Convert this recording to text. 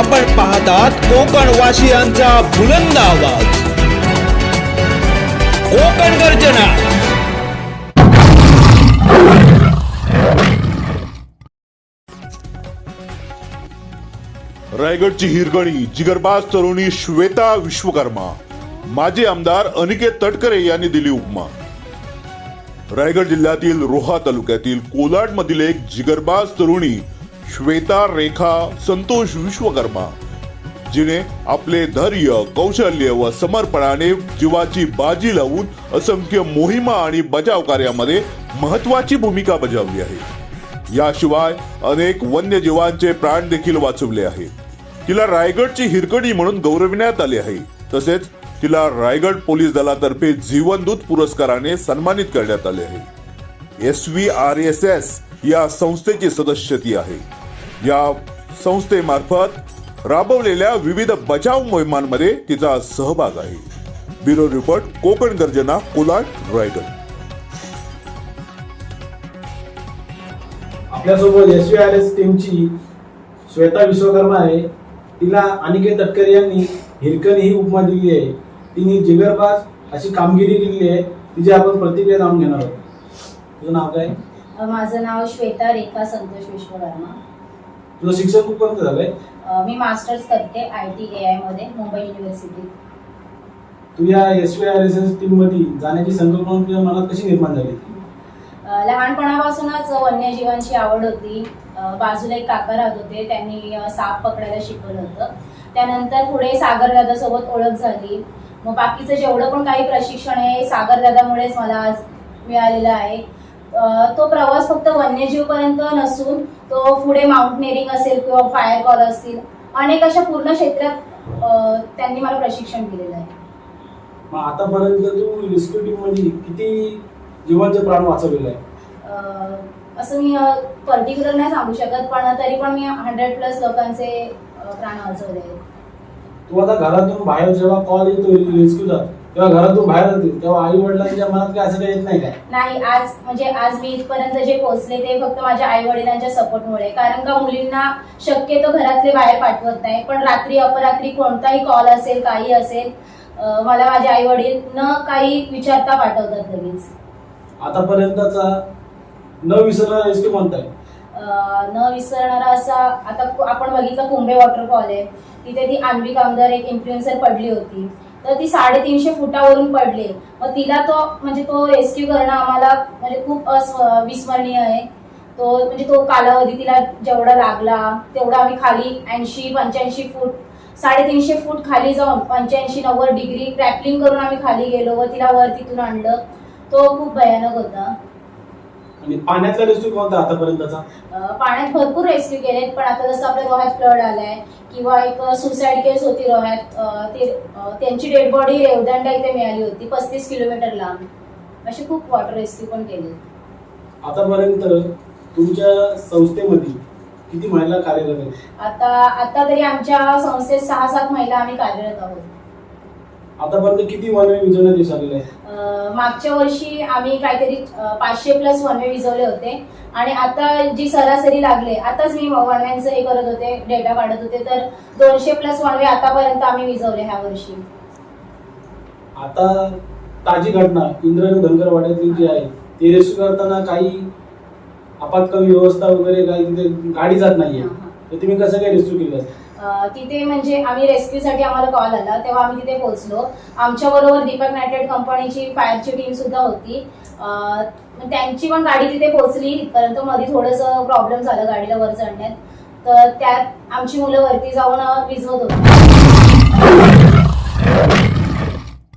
आपण पाहतात कोकण वासियांचा बुलंद आवाज. कोकण गर्जना. रायगडची हिरगणी जिगरबाज तरुणी श्वेता विश्वकर्मा. माजी आमदार अनिकेत तटकरे यांनी दिली उपमा. रायगड जिल्ह्यातील रोहा तालुक्यातील कोलाड मधील एक जिगरबाज तरुणी श्वेता रेखा संतोष विश्वकर्मा जिने आपले धैर्य कौशल्य व समर्पणाने जीवाची बाजी लावून असंख्य मोहिमा आणि बचाव कार्यामध्ये महत्वाची भूमिका बजावली आहे. याशिवाय अनेक वन्यजीवांचे प्राण देखील वाचवले आहेत. तिला रायगडची हिरकणी म्हणून गौरविण्यात आले आहे. तसेच तिला रायगड पोलीस दलातर्फे जीवनदूत पुरस्काराने सन्मानित करण्यात आले आहे. S V R S S या संस्थेची सदस्य ती आहे. या संस्थेमार्फत राबवलेल्या विविध बचाव मोहिमांमध्ये तिचा सहभाग आहे. ब्युरो रिपोर्ट कोकण गर्जना कोलाड रायगड. आपल्यासोबत एस आर एस टीमची श्वेता विश्वकर्मा आहे. तिला अनिकेत तटकरे यांनी हिरकणी ही उपमा दिली आहे. तिने जिगरबाज अशी कामगिरी केली आहे. तिची आपण प्रतिक्रिया जाणून घेणार आहोत. तुझं नाव काय? माझं नाव श्वेता रेखा संतोष विश्वकर्मा. तुझं शिक्षण कुठपर्यंत झालंय. अ, मी मास्टर्स करते आय टी ए आयमध्ये मुंबई युनिव्हर्सिटी तू या एस आर एस एस टीममध्ये जाण्याची संकल्पना तुझ्या मनात कशी निर्माण झाली? अ, लहानपणापासूनच वन्यजीवांची आवड होती. अ, बाजूला एक काका राहत होते त्यांनी अ, साप पकडायला शिकवलं होतं. त्यानंतर पुढे सागर सोबत ओळख झाली. मग बाकीचं जेवढं पण काही प्रशिक्षण आहे सागर दादामुळेच मला आज मिळालेलं आहे. तो प्रवास फक्त वन्यजीवपर्यंत नसून तो पुढे माउंटनेरिंग असेल किंवा फायर कॉल असतील अनेक अशा पूर्ण क्षेत्रात त्यांनी मला प्रशिक्षण दिलेलं आहे मग आतापर्यंत तू रेस्क्यू टीममध्ये किती जीवांचे प्राण वाचवलेले आहे असं मी पर्टिक्युलर नाही सांगू शकत पण तरी पण मी हंड्रेड प्लस लोकांचे प्राण वाचवले आहेत. तू आता घरातून बाहेर जेव्हा कॉल येतो रेस्क्यूचा तेव्हा घरातून बाहेर जातील तेव्हा आई वडिलांच्या मनात काय असं काही येत नाही काय? नाही आज म्हणजे आज मी इथपर्यंत जे पोहोचले ते फक्त माझ्या आई वडिलांच्या सपोर्टमुळे. कारण का मुलींना शक्यतो घरातले बाहेर पाठवत नाही. पण रात्री अपरात्री कोणताही कॉल असेल काही असेल मला माझे आई वडील न काही विचारता पाठवतात लगेच. आतापर्यंतचा न विसरणारा रेस्क्यू अं, न विसरणारा असा आता कु- आपण बघितलं कुंभे वॉटरफॉल आहे. तिथे ती अन्वी कामदार एक इन्फ्लुएन्सर पडली होती. तर ती साडेतीनशे फुटावरून पडली. मग तिला तो म्हणजे तो रेस्क्यू करणं आम्हाला म्हणजे खूप विस्मरणीय आहे. तो म्हणजे तो कालावधी तिला जेवढा लागला तेवढा आम्ही खाली ऐंशी पंच्याऐंशी फूट साडेतीनशे फूट खाली जाऊन पंच्याऐंशी नव्वद डिग्री ट्रॅपलिंग करून आम्ही खाली गेलो व तिला वर तिथून आणलं. तो खूप भयानक होता. आणि पाण्यातला रेस्क्यू कोणता आतापर्यंतचा? पाण्यात भरपूर रेस्क्यू केलेत पण आता जसं आपल्या रोह्यात फ्लड आलाय किंवा एक सुसाईड केस होती रोह्यात ते त्यांची डेड बॉडी रेवदंडा इथे मिळाली होती पस्तीस किलोमीटर लांब. असे खूप वॉटर रेस्क्यू पण केले. आतापर्यंत तुमच्या संस्थेमध्ये किती महिला कार्यरत आहेत? आता आता तरी आमच्या संस्थेत सहा सात महिला आम्ही कार्यरत आहोत. आतापर्यंत किती वनवे विजवण्यात यश आलेलं आहे अं, मागच्या वर्षी आम्ही काहीतरी पाचशे प्लस वनवे विजवले होते. आणि आता जी सरासरी लागले आताच मी वनव्यांचं हे करत होते डेटा काढत होते. तर दोनशे प्लस वनवे आतापर्यंत आम्ही विजवले ह्या वर्षी. आता ताजी घटना इंद्रायणी धनगर वाड्यातली जी आहे ते रेस्क्यू करताना काही आपत्कालीन व्यवस्था वगैरे काही तिथे गाडी जात नाहीये. हा, हा. तर तुम्ही कसं काय रेस्क्यू केलं? तिथे म्हणजे आम्ही रेस्क्यूसाठी आम्हाला कॉल आला. तेव्हा आम्ही तिथे पोहोचलो. आमच्या बरोबर दीपक नायटेड कंपनीची फायरची टीम सुद्धा होती. मग त्यांची पण गाडी तिथे पोहोचली. इथपर्यंत मध्ये थोडंसं प्रॉब्लेम झालं गाडीला वर चढण्यात. तर त्यात आमची मुलं वरती जाऊन विजवत होती.